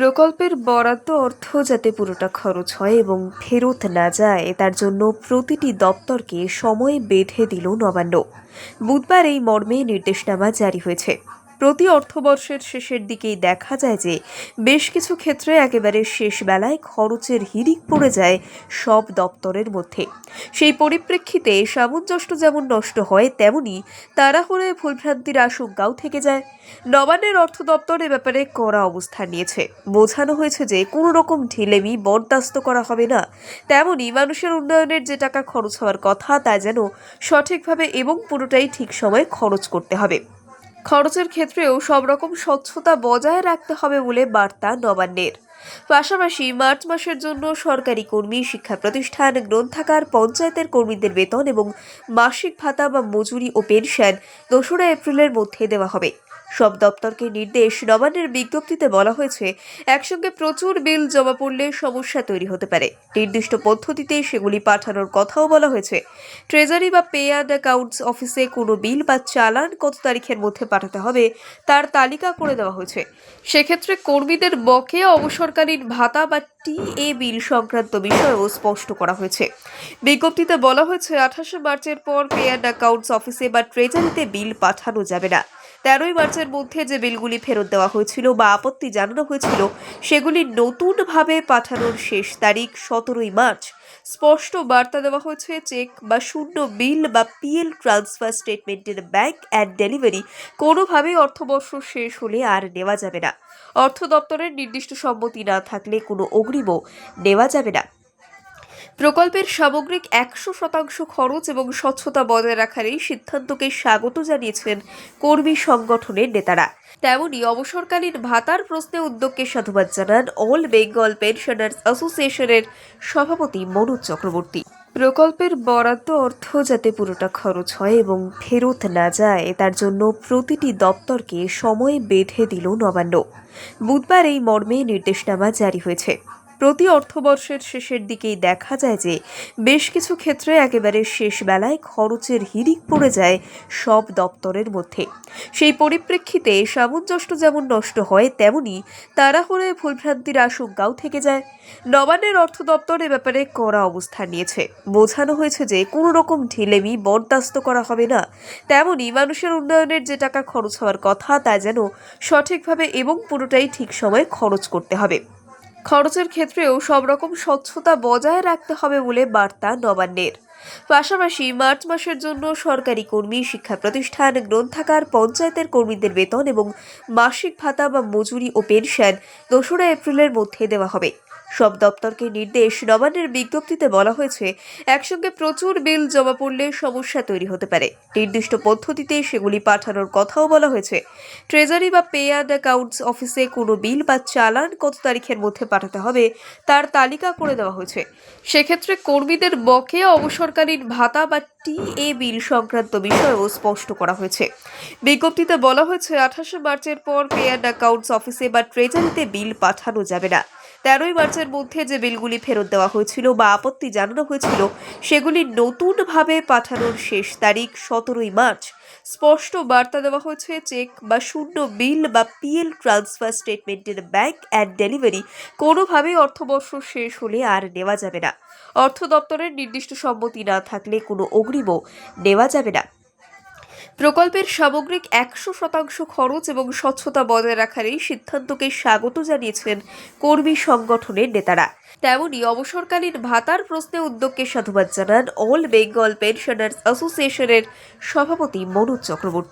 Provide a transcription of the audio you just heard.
প্রকল্পের বরাদ্দ অর্থ যাতে পুরোটা খরচ হয় এবং ফেরত না যায়, তার জন্য প্রতিটি দপ্তরকে সময় বেঁধে দিল নবান্ন। বুধবার এই মর্মে নির্দেশনামা জারি হয়েছে। প্রতি অর্থবর্ষের শেষের দিকেই দেখা যায় যে বেশ কিছু ক্ষেত্রে একেবারে শেষ বেলায় খরচের হিড়িক পড়ে যায় সব দপ্তরের মধ্যে। সেই পরিপ্রেক্ষিতে সামঞ্জস্য যেমন নষ্ট হয়, তেমনি তাড়াহুড়োয় ভুলভ্রান্তির আশঙ্কাও থেকে যায়। নবান্নের অর্থ দপ্তর এ ব্যাপারে কড়া অবস্থান নিয়েছে। বোঝানো হয়েছে যে কোনো রকম ঢিলেমি বরদাস্ত করা হবে না। তেমনি মানুষের উন্নয়নের যে টাকা খরচ হওয়ার কথা, তা যেন সঠিকভাবে এবং পুরোটাই ঠিক সময়ে খরচ করতে হবে। খরচের ক্ষেত্রেও সব রকম স্বচ্ছতা বজায় রাখতে হবে বলে বার্তা নবান্নের। পাশাপাশি মার্চ মাসের জন্য সরকারি কর্মী শিক্ষা প্রতিষ্ঠান, গ্রন্থাগার, পঞ্চায়েতের কর্মীদের বেতন এবং মাসিক ভাতা বা মজুরি ও পেনশন দোসরা এপ্রিলের মধ্যে দেওয়া হবে। সব দপ্তরকে নির্দেশ নবান্নের বিজ্ঞপ্তিতে বলা হয়েছে, একসঙ্গে প্রচুর বিল জমা পড়লে সমস্যা তৈরি হতে পারে। নির্দিষ্ট পদ্ধতিতে সেগুলি পাঠানোর কথাও বলা হয়েছে। ট্রেজারি বা পে অ্যান্ড অ্যাকাউন্টস অফিসে কোনো বিল বা চালান কত তারিখের মধ্যে পাঠাতে হবে তার তালিকা করে দেওয়া হয়েছে। সেক্ষেত্রে কর্মীদের বকেয়া অবসরকালীন ভাতা বা টি এ বিল সংক্রান্ত বিষয়েও স্পষ্ট করা হয়েছে। বিজ্ঞপ্তিতে বলা হয়েছে, আঠাশে মার্চের পর পে অ্যান্ড অ্যাকাউন্টস অফিসে বা ট্রেজারিতে বিল পাঠানো যাবে না। তেরোই মার্চের মধ্যে যে বিলগুলি ফেরত দেওয়া হয়েছিল বা আপত্তি জানানো হয়েছিল, সেগুলি নতুনভাবে পাঠানোর শেষ তারিখ সতেরোই মার্চ। স্পষ্ট বার্তা দেওয়া হয়েছে, চেক বা শূন্য বিল বা পিএল ট্রান্সফার স্টেটমেন্টের ব্যাংক অ্যান্ড ডেলিভারি কোনোভাবেই অর্থবর্ষ শেষ হলে আর নেওয়া যাবে না। অর্থ দপ্তরের নির্দিষ্ট সম্মতি না থাকলে কোনো অগ্রিমও নেওয়া যাবে না। প্রকল্পের সামগ্রিক একশো শতাংশ খরচ এবং স্বচ্ছতা বজায় রাখার এই সিদ্ধান্তকে স্বাগত জানিয়েছেন কর্মী সংগঠনের নেতারা। তেমনি অবসরকালীন ভাতার প্রশ্নে উদ্যোগকে সাধুবাদ জানান অল বেঙ্গল পেনশনার্স অ্যাসোসিয়েশনের সভাপতি মনোজ চক্রবর্তী। প্রকল্পের বরাদ্দ অর্থ যাতে পুরোটা খরচ হয় এবং ফেরত না যায়, তার জন্য প্রতিটি দপ্তরকে সময় বেঁধে দিল নবান্ন। বুধবার এই মর্মে নির্দেশনামা জারি হয়েছে। প্রতি অর্থবর্ষের শেষের দিকেই দেখা যায় যে বেশ কিছু ক্ষেত্রে একেবারে শেষ বেলায় খরচের হিড়িক পড়ে যায় সব দপ্তরের মধ্যে। সেই পরিপ্রেক্ষিতে সামঞ্জস্য যেমন নষ্ট হয়, তেমনি তাড়াহুড়োয় ভুলভ্রান্তির আশঙ্কাও থেকে যায়। নবান্নের অর্থ দপ্তর এ ব্যাপারে কড়া অবস্থান নিয়েছে। বোঝানো হয়েছে যে কোনো রকম ঢিলেমি বরদাস্ত করা হবে না। তেমনি মানুষের উন্নয়নের যে টাকা খরচ হওয়ার কথা, তা যেন সঠিকভাবে এবং পুরোটাই ঠিক সময়ে খরচ করতে হবে। খরচের ক্ষেত্রেও সব রকম স্বচ্ছতা বজায় রাখতে হবে বলে বার্তা নবান্নের। পাশাপাশি মার্চ মাসের জন্য সরকারি কর্মী শিক্ষা প্রতিষ্ঠান, গ্রন্থাগার, পঞ্চায়েতের কর্মীদের বেতন এবং মাসিক ভাতা বা মজুরি ও পেনশন দোসরা এপ্রিলের মধ্যে দেওয়া হবে। সব দপ্তরকে নির্দেশ নবান্নের বিজ্ঞপ্তিতে বলা হয়েছে, একসঙ্গে প্রচুর বিল জমা পড়লে সমস্যা তৈরি হতে পারে। নির্দিষ্ট পদ্ধতিতে সেগুলি পাঠানোর কথাও বলা হয়েছে। ট্রেজারি বা পে অ্যান্ড অ্যাকাউন্টস অফিসে কোনো বিল বা চালান কত তারিখের মধ্যে পাঠাতে হবে তার তালিকা করে দেওয়া হয়েছে। সেক্ষেত্রে কর্মীদের বকেয়া অবসরকালীন ভাতা বা টি এ বিল সংক্রান্ত বিষয়েও স্পষ্ট করা হয়েছে। বিজ্ঞপ্তিতে বলা হয়েছে, আঠাশে মার্চের পর পে অ্যান্ড অ্যাকাউন্টস অফিসে বা ট্রেজারিতে বিল পাঠানো যাবে না। তেরোই মার্চের মধ্যে যে বিলগুলি ফেরত দেওয়া হয়েছিল বা আপত্তি জানানো হয়েছিল, সেগুলি নতুনভাবে পাঠানোর শেষ তারিখ সতেরোই মার্চ। স্পষ্ট বার্তা দেওয়া হয়েছে, চেক বা শূন্য বিল বা পিএল ট্রান্সফার স্টেটমেন্টের ব্যাংক অ্যান্ড ডেলিভারি কোনোভাবেই অর্থবর্ষ শেষ হলে আর নেওয়া যাবে না। অর্থ দপ্তরের নির্দিষ্ট সম্মতি না থাকলে কোনো অগ্রিমও নেওয়া যাবে না। প্রকল্পের সামগ্রিক একশো শতাংশ খরচ এবং স্বচ্ছতা বজায় রাখার এই সিদ্ধান্তকে স্বাগত জানিয়েছেন কর্মী সংগঠনের নেতারা। তেমনই অবসরকালীন ভাতার প্রশ্নে উদ্যোগকে সাধুবাদ জানান অল বেঙ্গল পেনশনার্স অ্যাসোসিয়েশনের সভাপতি মনোজ চক্রবর্তী।